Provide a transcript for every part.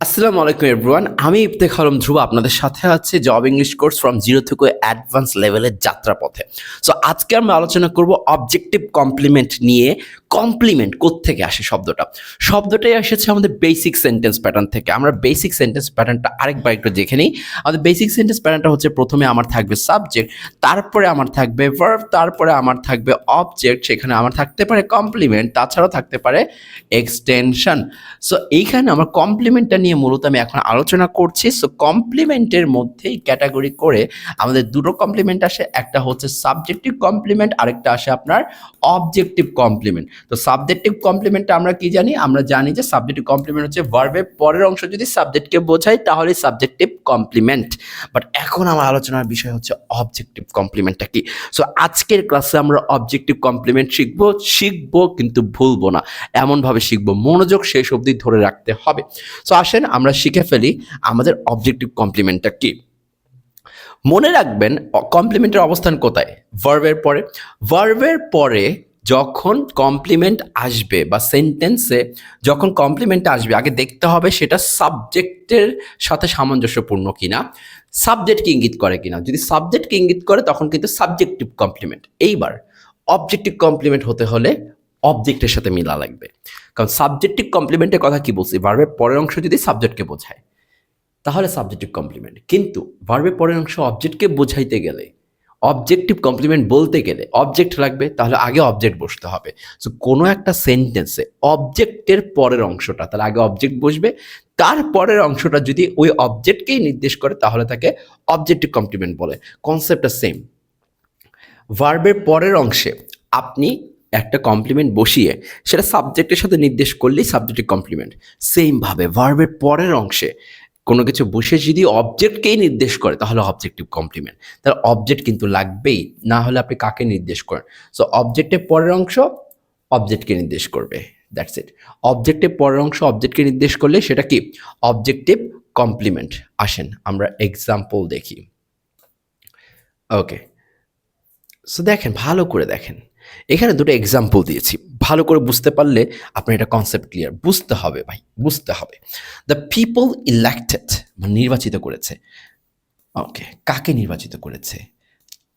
আসসালামু আলাইকুম এভরিওয়ান আমি ইফতেখ আলম ধ্রুব, আপনাদের সাথে আছে job English course from zero থেকে অ্যাডভান্স লেভেলের যাত্রাপথে। সো আজকে আমরা আলোচনা করব অবজেক্টিভ কমপ্লিমেন্ট নিয়ে। কমপ্লিমেন্ট থেকে আসে শব্দটা? শব্দটাই এসেছে আমাদের বেসিক সেন্টেন্স প্যাটার্ন থেকে। আমরা বেসিক সেন্টেন্স প্যাটার্নটা আরেকবার একটু দেখে নিই। আমাদের বেসিক সেন্টেন্স প্যাটার্নটা হচ্ছে প্রথমে আমার থাকবে সাবজেক্ট তারপরে আমার থাকবে ভার্ব তারপরে আমার থাকবে অবজেক্ট সেখানে আমার থাকতে পারে কমপ্লিমেন্ট তাছাড়াও থাকতে পারে এক্সটেনশন সো এইখানে আমার কমপ্লিমেন্টটা নিয়ে মূলত আমি এখন আলোচনা করছি। সো কমপ্লিমেন্টের মধ্যেই ক্যাটাগরি করে আমাদের দুটো কমপ্লিমেন্ট আসে, একটা হচ্ছে সাবজেক্টিভ কমপ্লিমেন্ট আরেকটা আসে আপনার অবজেক্টিভ কমপ্লিমেন্ট তো সাবজেক্টিভ কমপ্লিমেন্টটা আমরা কি জানি? আমরা জানি যে সাবজেক্টিভ কমপ্লিমেন্ট হচ্ছে ভার্বের পরের অংশ যদি সাবজেক্টকে বোঝায় তাহলে সাবজেক্টিভ কমপ্লিমেন্ট বাট এখন আমার আলোচনার বিষয় হচ্ছে অবজেক্টিভ কমপ্লিমেন্টটা কি? সো আজকের ক্লাসে আমরা অবজেক্টিভ কমপ্লিমেন্ট শিখব শিখব কিন্তু ভুলবো না। এমনভাবে শিখব, মনোযোগ শেষ অবধি ধরে রাখতে হবে। সো আসেন আমরা শিখে ফেলি আমাদের অবজেক্টিভ কমপ্লিমেন্টটা কি? মনে রাখবেন কমপ্লিমেন্টের অবস্থান কোথায়? ভার্বের পরে। ভার্বের পরে যখন কমপ্লিমেন্ট আসবে বা সেন্টেন্সে যখন কমপ্লিমেন্ট আসবে, আগে দেখতে হবে সেটা সাবজেক্টের সাথে সামঞ্জস্যপূর্ণ কিনা সাবজেক্টকে ইঙ্গিত করে কিনা। যদি সাবজেক্টকে ইঙ্গিত করে, তখন কিন্তু সাবজেক্টিভ কমপ্লিমেন্ট এইবার অবজেক্টিভ কমপ্লিমেন্ট হতে হলে অবজেক্টের সাথে মিলা লাগবে। কারণ সাবজেক্টিভ কমপ্লিমেন্টের কথা কি বলছি? ভার্বের পরের অংশ যদি সাবজেক্টকে বোঝায় তাহলে সাবজেক্টিভ কমপ্লিমেন্ট কিন্তু ভার্বের পরের অংশ অবজেক্টকে বোঝাইতে গেলে অবজেক্টিভ কমপ্লিমেন্ট বলতে গেলে অবজেক্ট লাগবে, তাহলে আগে অবজেক্ট বসতে হবে। সো কোনো একটা সেন্টেন্সে অবজেক্টের পরের অংশটা, তাহলে আগে অবজেক্ট বসবে, তার পরের অংশটা যদি ওই অবজেক্টকেই নির্দেশ করে, তাহলে তাকে অবজেক্টিভ কমপ্লিমেন্ট বলে। কনসেপ্টটা সেম ভার্বের পরের অংশে আপনি একটা কমপ্লিমেন্ট বসিয়ে, সেটা সাবজেক্টের সাথে নির্দেশ করলেই সাবজেক্টিভ কমপ্লিমেন্ট সেমভাবে ভার্বের পরের অংশে কোনো কিছু বসে যদি অবজেক্টকেই নির্দেশ করে, তাহলে অবজেক্টিভ কমপ্লিমেন্ট তাহলে অবজেক্ট কিন্তু লাগবেই, না হলে আপনি কাকে নির্দেশ করেন? সো অবজেক্টের পরের অংশ অবজেক্টকে নির্দেশ করবে দ্যাটস ইট অবজেক্টের পরের অংশ অবজেক্টকে নির্দেশ করলে সেটা কি? অবজেক্টিভ কমপ্লিমেন্ট আসেন, আমরা এক্সাম্পল দেখি। ওকে সো দেখেন, ভালো করে দেখেন। এখানে দুটো এক্সাম্পল দিয়েছি। ভালো করে বুঝতে পারলে আপনার এটা কনসেপ্ট ক্লিয়ার বুঝতে হবে ভাই, বুঝতে হবে। দ্য পিপল ইলেক্টেড মানে নির্বাচিত করেছে। ওকে কাকে নির্বাচিত করেছে?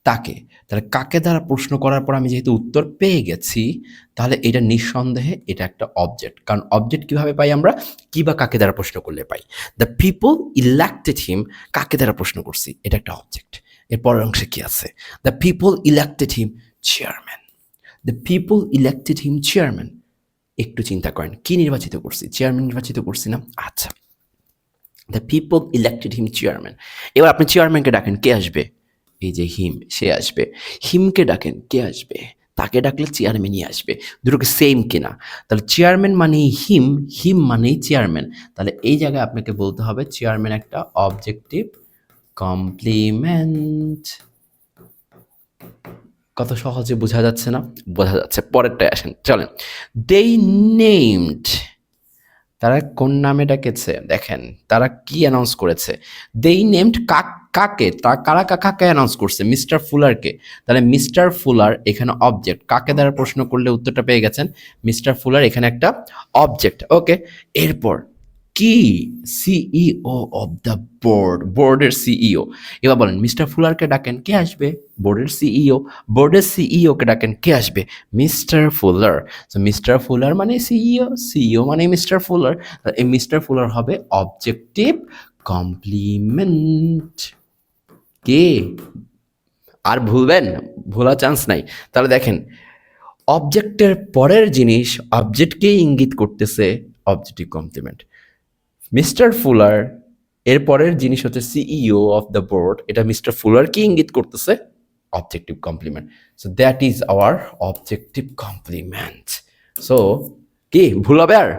তাকে। তাহলে কাকে দ্বারা প্রশ্ন করার পর আমি যেহেতু উত্তর পেয়ে গেছি, তাহলে এটা নিঃসন্দেহে এটা একটা অবজেক্ট কারণ অবজেক্ট কীভাবে পাই আমরা? কি বা কাকে দ্বারা প্রশ্ন করলে পাই? দ্য পিপল ইলেক্টেড হিম কাকে দ্বারা প্রশ্ন করছি? এটা একটা অবজেক্ট এর পরের অংশে কি আছে? The people elected him chairman the people elected him chairman একটু চিন্তা করেন, কি নির্বাচিত করছি? চেয়ারম্যান নির্বাচিত করছি না? আচ্ছা। The people elected him chairman এবার আপনি চেয়ারম্যানকে ডাকেন, কে আসবে? এই যে হিম সে আসবে। হিমকে ডাকেন, কে আসবে? তাকে ডাকলে চেয়ারম্যানই আসবে। দুটোকে সেম কিনা? তাহলে চেয়ারম্যান মানেই হিম হিম মানেই চেয়ারম্যান তাহলে এই জায়গায় আপনাকে বলতে হবে চেয়ারম্যান একটা অবজেক্টিভ কমপ্লিমেন্ট কত সহজে বোঝা যাচ্ছে না, বোঝা যাচ্ছে, পরেরটায় আসেন, চলেন। দেই নেমড তারা কোন নামে ডাকেছে? দেখেন, তারা কি অ্যানাউন্স করেছে? দেই নেমড কাক, কাকে? তা কারা কাকে অ্যানাউন্স করছে? মিস্টার ফুলারকে তাহলে মিস্টার ফুলার এখানে অবজেক্ট কাকে দ্বারা প্রশ্ন করলে উত্তরটা পেয়ে গেছেন? মিস্টার ফুলার এখানে একটা অবজেক্ট ওকে এরপর কি সিইও অফ দ্য বোর্ড বোর্ডের সিইও এবার বলেন, মিস্টার ফুলারকে ডাকেন, কে আসবে? বোর্ডের সিইও বোর্ডের সিইওকে ডাকেন, কে আসবে? Mister Fuller. তো মিস্টার ফুলার মানে সিইও সিইও মানে মিস্টার ফুলার। এই মিস্টার ফুলার হবে অবজেক্টিভ কমপ্লিমেন্ট। কে? আর ভুলবেন, ভোলা চান্স নাই। তাহলে দেখেন, অবজেক্টের পরের জিনিস, অবজেক্টকেই ইঙ্গিত করতেছে অবজেক্টিভ কমপ্লিমেন্ট। মিস্টার ফুলার এরপরের জিনিস হচ্ছে সিইও অফ দ্য বোর্ড এটা মিস্টার ফুলার কি ইঙ্গিত করতেছে objective complement so that is our objective complement so কি, ভুল হবে আর?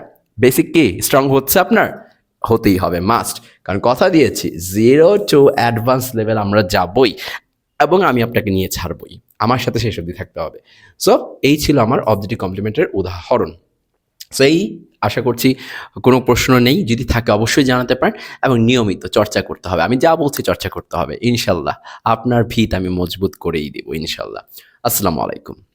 বেসিক কি? স্ট্রং হচ্ছে আপনার? হতেই হবে মাস্ট কারণ কথা দিয়েছি জিরো টু অ্যাডভান্স লেভেল আমরা যাবই, এবং আমি আপনাকে নিয়ে ছাড়বই। আমার সাথে শেষ অবধি থাকতে হবে। সো এই ছিল আমার অবজেক্টিভ কমপ্লিমেন্টের উদাহরণ। সো এই আশা করছি কোনো প্রশ্ন নেই। যদি থাকে অবশ্যই জানাতে পারেন এবং নিয়মিত চর্চা করতে হবে। আমি যা বলছি চর্চা করতে হবে, ইনশাল্লাহ। আপনার ভিত আমি মজবুত করেই দেবো, ইনশাল্লাহ। আসসালামু আলাইকুম।